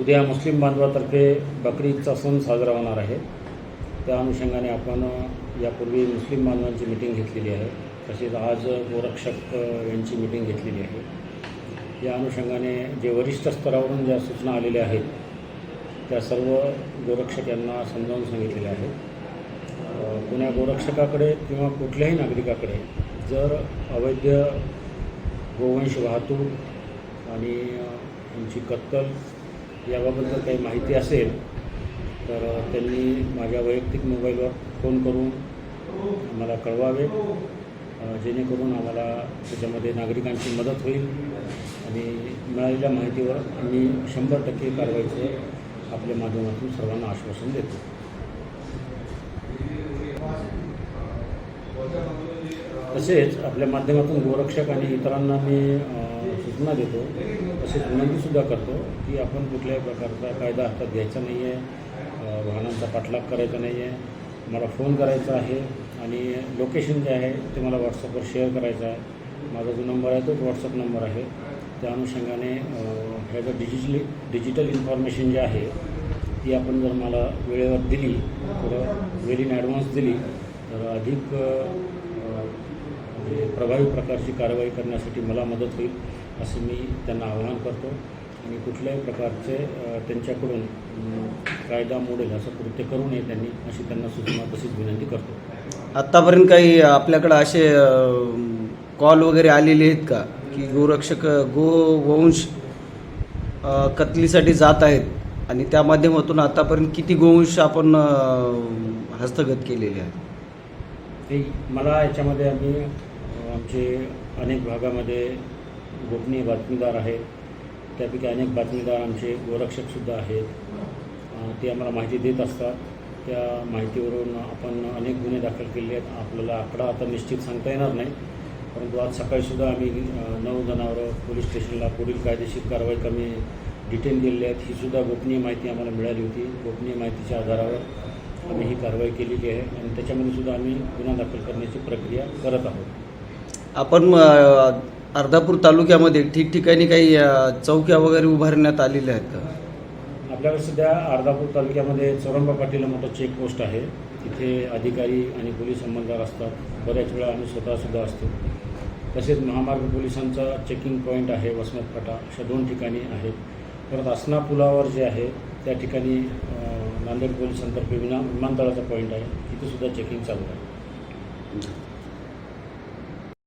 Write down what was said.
उद्या मुस्लिम बांधवातर्फे बकरीदचा सण साजरा होणार आहे. त्या अनुषंगाने आपण यापूर्वी मुस्लिम बांधवांची मिटिंग घेतलेली आहे. तसेच आज गोरक्षक यांची मिटिंग घेतलेली आहे. या अनुषंगाने जे वरिष्ठ स्तरावरून ज्या सूचना आलेल्या आहेत त्या सर्व गोरक्षक यांना समजावून सांगितलेल्या आहेत. पुण्या गोरक्षकाकडे किंवा कुठल्याही नागरिकाकडे जर अवैध गोवंश वाहतूक आणि यांची कत्तल याबाबत जर काही माहिती असेल तर त्यांनी माझ्या वैयक्तिक मोबाईलवर फोन करून आम्हाला कळवावे जेणेकरून आम्हाला त्याच्यामध्ये नागरिकांची मदत होईल आणि मिळालेल्या माहितीवर आम्ही शंभर टक्के कारवाईचं आपल्या माध्यमातून सर्वांना आश्वासन देतो. तसेच आपल्या माध्यमातून गोरक्षक आणि इतरांना मी सूचना देतो तसेच विनंतीसुद्धा करतो की आपण कुठल्याही प्रकारचा कायदा हातात घ्यायचा नाही आहे वाहनांचा पाठलाग करायचा नाही आहे मला फोन करायचा आहे आणि लोकेशन जे आहे ते मला व्हॉट्सअपवर शेअर करायचं आहे. माझा जो नंबर आहे तोच व्हॉट्सअप नंबर आहे. त्या अनुषंगाने ह्याचं डिजिटली डिजिटल इन्फॉर्मेशन जे आहे ती आपण जर मला वेळेवर दिली थोडं वेल इन ॲडव्हान्स दिली तर अधिक म्हणजे प्रभावी प्रकारची कारवाई करण्यासाठी मला मदत होईल. असं मी त्यांना आवाहन करतो. आणि कुठल्याही प्रकारचे त्यांच्याकडून कायदा मोडेल असं कृत्य करू नये त्यांनी अशी त्यांना सूचना तशीच विनंती करतो. आत्तापर्यंत काही आपल्याकडं असे कॉल वगैरे आलेले आहेत का? की गोरक्षक गोवंश कतलीसाठी जात आहेत आणि त्या माध्यमातून आतापर्यंत किती गोवंश आपण हस्तगत केलेले आहेत? ते मला याच्यामध्ये आम्ही आमचे अनेक भागामध्ये गोपनीय बातमीदार आहेत. त्यापैकी अनेक बातमीदार आमचे गोरक्षकसुद्धा आहेत. ते आम्हाला माहिती देत असतात. त्या माहितीवरून आपण अनेक गुन्हे दाखल केले आहेत. आपल्याला आकडा आता निश्चित सांगता येणार नाही. परंतु आज सकाळीसुद्धा आम्ही नऊ जनावरं पोलीस स्टेशनला पुढील कायदेशीर कारवाई कमी डिटेन दिलेली आहेत. ही सुद्धा गोपनीय माहिती आम्हाला मिळाली होती. गोपनीय माहितीच्या आधारावर आम्ही ही कारवाई केलेली आहे. आणि त्याच्यामध्ये सुद्धा आम्ही गुन्हा दाखल करण्याची प्रक्रिया करत आहोत. आपण अर्धापूर तालुक्यामध्ये ठिकठिकाणी काही चौक्या वगैरे उभारण्यात आलेल्या आहेत का? आपल्याकडे सध्या अर्धापूर तालुक्यामध्ये चौरंबा मोठा चेक चेकपोस्ट आहे. तिथे अधिकारी आणि पोलीस अंमलदार असतात. बऱ्याच वेळा आम्ही स्वतःसुद्धा असतो. तसेच महामार्ग पोलिसांचा चेकिंग पॉईंट आहे वसमत फाटा अशा दोन ठिकाणी आहेत. परत आसना पुलावर जे आहे त्या ठिकाणी नांदेड पोलिसांतर्फे विना विमानतळाचा पॉईंट आहे. तिथेसुद्धा चेकिंग चालू आहे.